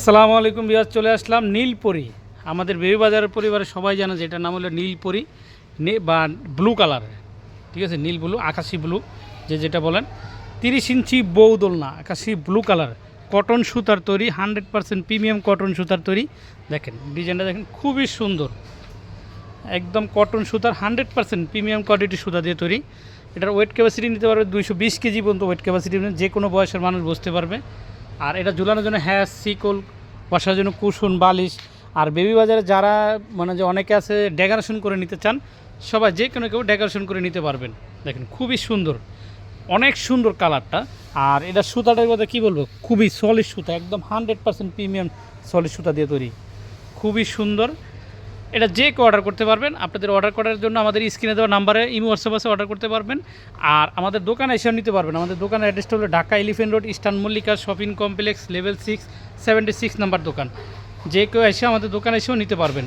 আসসালামু আলাইকুম বিয়াজ চলে আসলাম নীলপরি। আমাদের বেবি বাজারের পরিবারে সবাই জানে যে এটার নাম হলো নীলপরি বা ব্লু কালার ঠিক আছে? নীল ব্লু আকাশি ব্লু যে যেটা বলেন। তিরিশ ইঞ্চি বউ দোলনা, আকাশি ব্লু কালার কটন সুতার তৈরি হান্ড্রেড পার্সেন্ট প্রিমিয়াম কটন সুতার তৈরি। দেখেন, ডিজাইনটা দেখেন, খুবই সুন্দর। একদম কটন সুতার হান্ড্রেড পার্সেন্ট প্রিমিয়াম কোয়ালিটি সুতা দিয়ে তৈরি। এটার ওয়েট ক্যাপাসিটি নিতে পারবে দুইশো বিশ কেজি পর্যন্ত ওয়েট ক্যাপাসিটি যে কোনো বয়সের মানুষ বসতে পারবে। আর এটা ঝুলানোর জন্য হ্যাঁ শিকল, বসার জন্য কুসুন, বালিশ, আর বেবি বাজারে যারা মানে যে অনেকে আছে ডেকোরেশন করে নিতে চান, সবাই যে কোনো কেউ ডেকোরেশন করে নিতে পারবেন। দেখেন, খুবই সুন্দর, অনেক সুন্দর কালারটা। আর এটা সুতাটার কথা কী বলব? খুবই সলিড সুতা, একদম হান্ড্রেড পার্সেন্ট প্রিমিয়াম সলিড সুতা দিয়ে তৈরি। খুবই সুন্দর এটা যে কেউ অর্ডার করতে পারবেন, আপনাদের অর্ডার করার জন্য আমাদের স্ক্রিনে দেওয়া নাম্বারে ইমো হোয়াটসঅ্যাপ আছে অর্ডার করতে পারবেন। আর আমাদের দোকানে এসেও নিতে পারবেন। আমাদের দোকানের অ্যাড্রেসটা হলো Dhaka elephant road eastern Mallika shopping complex level six seventy six number দোকান। যে কেউ এসে আমাদের দোকানে এসেও নিতে পারবেন।